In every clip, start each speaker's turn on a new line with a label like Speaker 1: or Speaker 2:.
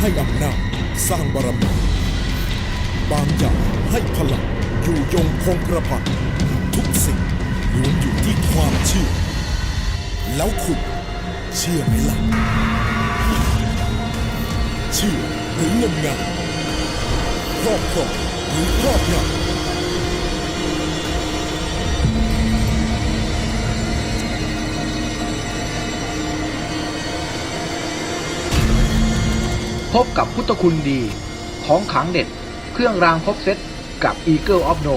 Speaker 1: ให้อำนาจสร้างบารมีบางอย่างให้พลังอยู่ยงคงกระพันทุกสิ่งล้วนอยู่ที่ความเชื่อ แล้วคุณเชื่อไหมล่ะ เชื่อหรืองมงายครอบครองหรือครอบงำ
Speaker 2: พบกับพุทธคุณดี ของขังเด็ด เครื่องรางครบเซตกับ Eagle of No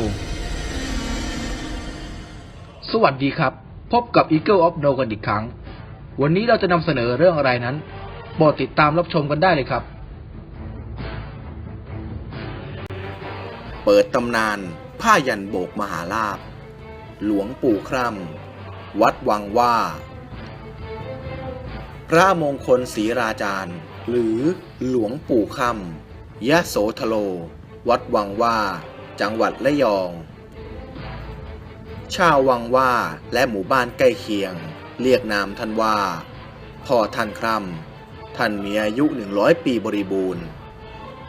Speaker 2: สวัสดีครับ พบกับ Eagle of No กันอีกครั้ง วันนี้เราจะนำเสนอเรื่องอะไรนั้นโปรดติดตามรับชมกันได้เลยครับ
Speaker 3: เปิดตำนาน ผ้ายันโบกมหาลาภหลวงปู่คร่ำวัดวังว่า พระมงคลศรีราจารย์ หรือหลวงปู่คำยะโสธโล วัดวังว่า จังหวัดระยอง ชาววังว่าและหมู่บ้านใกล้เคียง เรียกนามท่านว่าพ่อท่านคร่ำท่านมีอายุ 100 ปีบริบูรณ์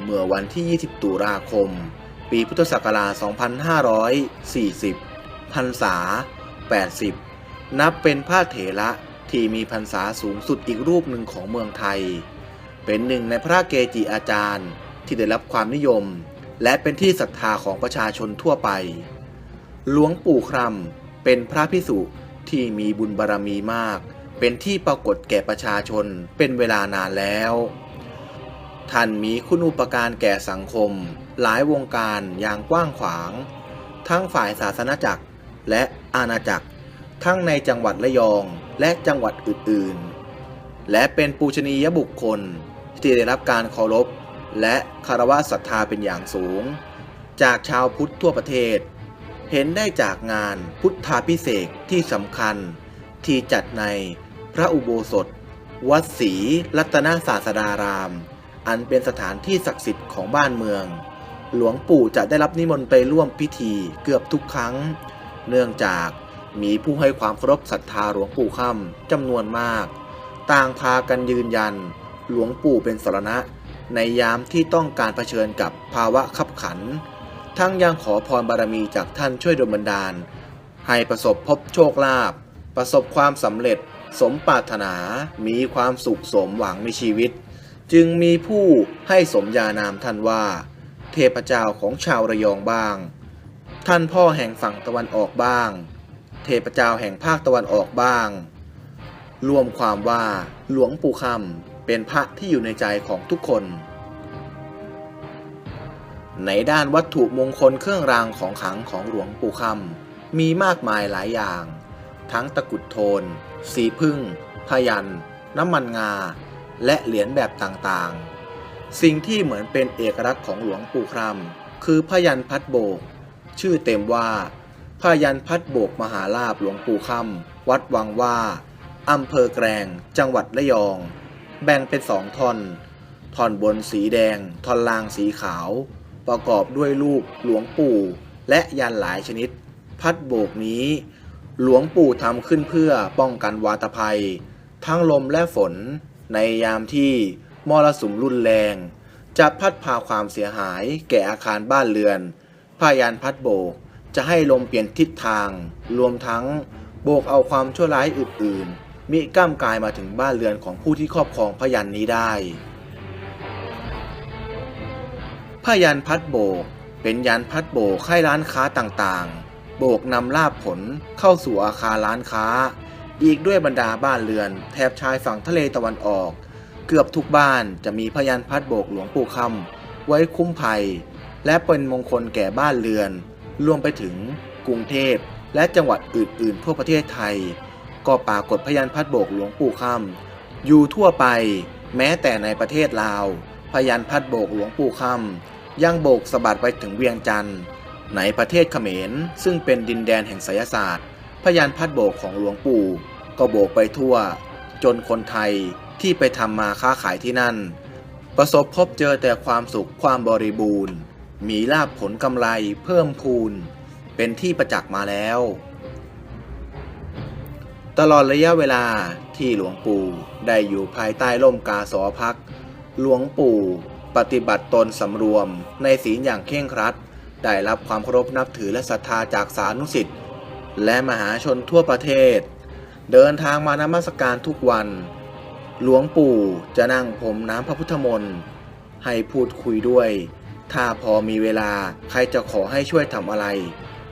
Speaker 3: เมื่อวันที่ 20 ตุลาคม ปีพุทธศักราช 2540 พรรษา 80 นับเป็นพระเถระที่มีพรรษาสูงสุดอีกรูปหนึ่งของเมืองไทย เป็นหนึ่งในพระเกจิอาจารย์ที่ได้รับความนิยม และเป็นที่ศรัทธาของประชาชนทั่วไป หลวงปู่คร่ำเป็นพระพิสุที่มีบุญบารรมีมาก เป็นที่ปรากฏแก่ประชาชนเป็นเวลานานแล้ว ท่านมีคุณูปการแก่สังคม หลายวงการอย่างกว้างขวาง ทั้งฝ่ายศาสนาจักรและอาณาจักร ทั้งในจังหวัดระยองและจังหวัดอื่น ๆ และเป็นปูชนียบุคคล ที่ได้รับการเคารพและคารวะศรัทธาเป็นอย่างสูง จากชาวพุทธทั่วประเทศ เห็นได้จากงานพุทธาพิเศษที่สำคัญ ที่จัดในพระอุโบสถ วัดศรีรัตนศาสดาราม อันเป็นสถานที่ศักดิ์สิทธิ์ของบ้านเมือง หลวงปู่จะได้รับนิมนต์ไปร่วมพิธีเกือบทุกครั้ง เนื่องจากมีผู้ให้ความเคารพศรัทธาหลวงปู่ค่ำจำนวนมาก ต่างพากันยืนยัน หลวงปู่เป็นสรณะ ในยามที่ต้องการเผชิญกับภาวะขับขัน ทั้งยังขอพรบารมีจากท่านช่วยดลบันดาล ให้ประสบพบโชคลาภประสบความสำเร็จ สมปรารถนา มีความสุขสมหวังในชีวิต จึงมีผู้ให้สมญานามท่านว่า เทพเจ้าของชาวระยองบ้าง ท่านพ่อแห่งฝั่งตะวันออกบ้าง เทพเจ้าแห่งภาคตะวันออกบ้าง รวมความว่าหลวงปู่คำ เป็นพระที่อยู่ในใจของทุกคน ในด้านวัตถุมงคลเครื่องรางของขลังของหลวงปู่คำมีมากมายหลายอย่าง ทั้งตะกุดโทน สีพึ่ง พยัน น้ำมันงา และเหรียญแบบต่างๆ สิ่งที่เหมือนเป็นเอกลักษณ์ของหลวงปู่คำคือพยันพัดโบก ชื่อเต็มว่าพยันพัดโบกมหาลาภหลวงปู่คำวัดวังว่าอำเภอแกลงจังหวัดระยอง แบ่งเป็นสองท่อน ท่อนบนสีแดง ท่อนล่างสีขาว ประกอบด้วยรูปหลวงปู่และยันหลายชนิด พัดโบกนี้ หลวงปู่ทำขึ้นเพื่อป้องกันวาตภัย ทั้งลมและฝน ในยามที่มรสุมรุนแรง จะพัดพาความเสียหายแก่อาคารบ้านเรือนพายันพัดโบกจะให้ลมเปลี่ยนทิศทาง รวมทั้งโบกเอาความชั่วร้ายอื่นๆ มิก้ามกายมาถึงบ้านเรือนของผู้ที่ครอบครองพยันนี้ได้พยันพัดโบก เป็นยันพัดโบกให้ร้านค้าต่างๆ โบกนำลาบผลเข้าสู่อาคารร้านค้า อีกด้วยบรรดาบ้านเรือน แถบชายฝั่งทะเลตะวันออก เกือบทุกบ้านจะมีพยันพัดโบกหลวงปู่คำไว้คุ้มภัย และเป็นมงคลแก่บ้านเรือน รวมไปถึงกรุงเทพและจังหวัดอื่นๆทั่วประเทศไทย ก็ปรากฏพยันพัดโบกหลวงปู่คำอยู่ทั่วไป แม้แต่ในประเทศลาว พยันพัดโบกหลวงปู่คำยังโบกสะบัดไปถึงเวียงจันทร์ในประเทศเขมรซึ่งเป็นดินแดนแห่งไสยศาสตร์ พยันพัดโบกของหลวงปู่ ก็โบกไปทั่ว จนคนไทยที่ไปทำมาค้าขายที่นั่น ประสบพบเจอแต่ความสุขความบริบูรณ์ มีลาภผลกำไรเพิ่มพูน เป็นที่ประจักษ์มาแล้ว ตลอดระยะเวลาที่หลวงปู่ได้อยู่ภายใต้ร่มกาสอพัก หลวงปู่ปฏิบัติตนสำรวมในศีลอย่างเคร่งครัด ได้รับความเคารพนับถือและศรัทธาจากสานุสิทธิ์และมหาชนทั่วประเทศ เดินทางมานมัสการทุกวัน หลวงปู่จะนั่งพรมน้ำพระพุทธมนต์ให้พูดคุยด้วย ถ้าพอมีเวลาใครจะขอให้ช่วยทำอะไร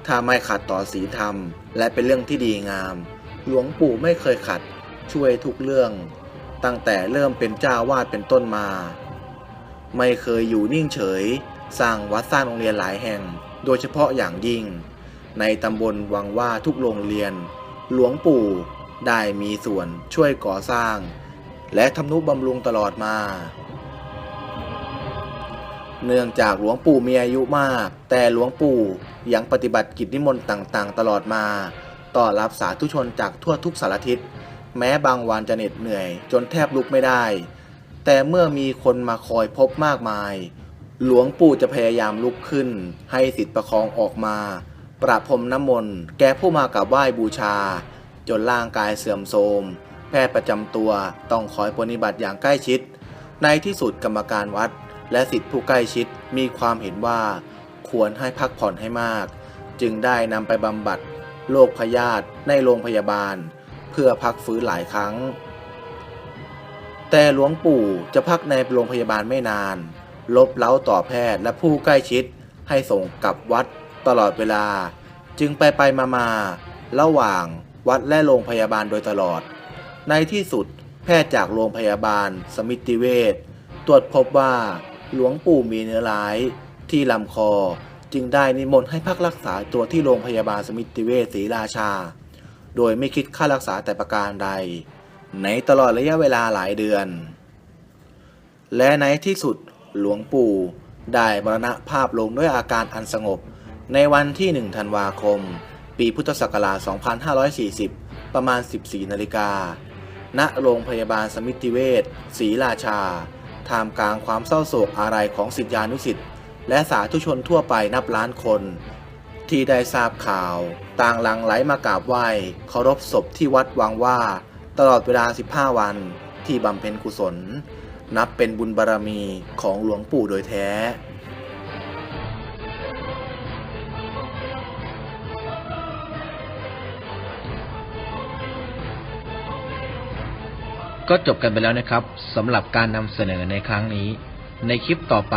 Speaker 3: ถ้าไม่ขัดต่อศีลธรรม และเป็นเรื่องที่ดีงาม หลวงปู่ไม่เคยขัด ช่วยทุกเรื่อง ตั้งแต่เริ่มเป็นเจ้าวาดเป็นต้นมา ไม่เคยอยู่นิ่งเฉย สร้างวัดสร้างโรงเรียนหลายแห่ง โดยเฉพาะอย่างยิ่ง ในตำบลวังว่าทุกโรงเรียน หลวงปู่ได้มีส่วนช่วยก่อสร้าง และทำนุบำรุงตลอดมา เนื่องจากหลวงปู่มีอายุมาก แต่หลวงปู่ยังปฏิบัติกิจนิมนต์ต่างๆ ตลอดมา ต้อนรับสาธุชนจากทั่วทุกสารทิศ แม้บางวันจะเหน็ดเหนื่อย จนแทบลุกไม่ได้ แต่เมื่อมีคนมาคอยพบมากมาย หลวงปู่จะพยายามลุกขึ้น ให้สิทธิประคองออกมา ประพรมน้ำมนต์แก่ผู้มากราบไหว้บูชา จนร่างกายเสื่อมโทรมแพทย์ประจำตัวต้องคอยปฏิบัติอย่างใกล้ชิด ในที่สุดกรรมการวัด และสิทธิผู้ใกล้ชิดมีความเห็นว่า ควรให้พักผ่อนให้มาก จึงได้นำไปบำบัด โรคพยาธิในโรงพยาบาล เพื่อพักฟื้นหลายครั้ง แต่หลวงปู่จะพักในโรงพยาบาลไม่นาน ลบเล้าต่อแพทย์และผู้ใกล้ชิดให้ส่งกลับวัดตลอดเวลา จึงไปไปมามาระหว่างวัดและโรงพยาบาลโดยตลอด ในที่สุดแพทย์จากโรงพยาบาล สมิติเวชตรวจพบว่าหลวงปู่มีเนื้อร้ายที่ลำคอ จึงได้นิมนต์ให้พักรักษาตัวที่โรงพยาบาลสมิติเวชศรีราชา โดยไม่คิดค่ารักษาแต่ประการใด ในตลอดระยะเวลาหลายเดือน และในที่สุดหลวงปู่ได้มรณภาพลงด้วยอาการอันสงบ ในวันที่ 1 ธันวาคม ปีพุทธศักราช 2540 ประมาณ 14 นาฬิกา ณ โรงพยาบาลสมิติเวชศรีราชา ท่ามกลางความเศร้าโศกอาลัยของศิษยานุศิษย์ และสาธุชนทั่วไปนับล้านคน ที่ได้ทราบข่าว ต่างหลังไหลมากราบไหว้เคารพศพที่วัดวังว่า ตลอดเวลา 15 วันที่บำเพ็ญกุศล นับเป็นบุญบารรมีของหลวงปู่โดยแท้
Speaker 2: ก็จบกันไปแล้วนะครับสำหรับการนำเสนอในครั้งนี้ ในคลิปต่อไป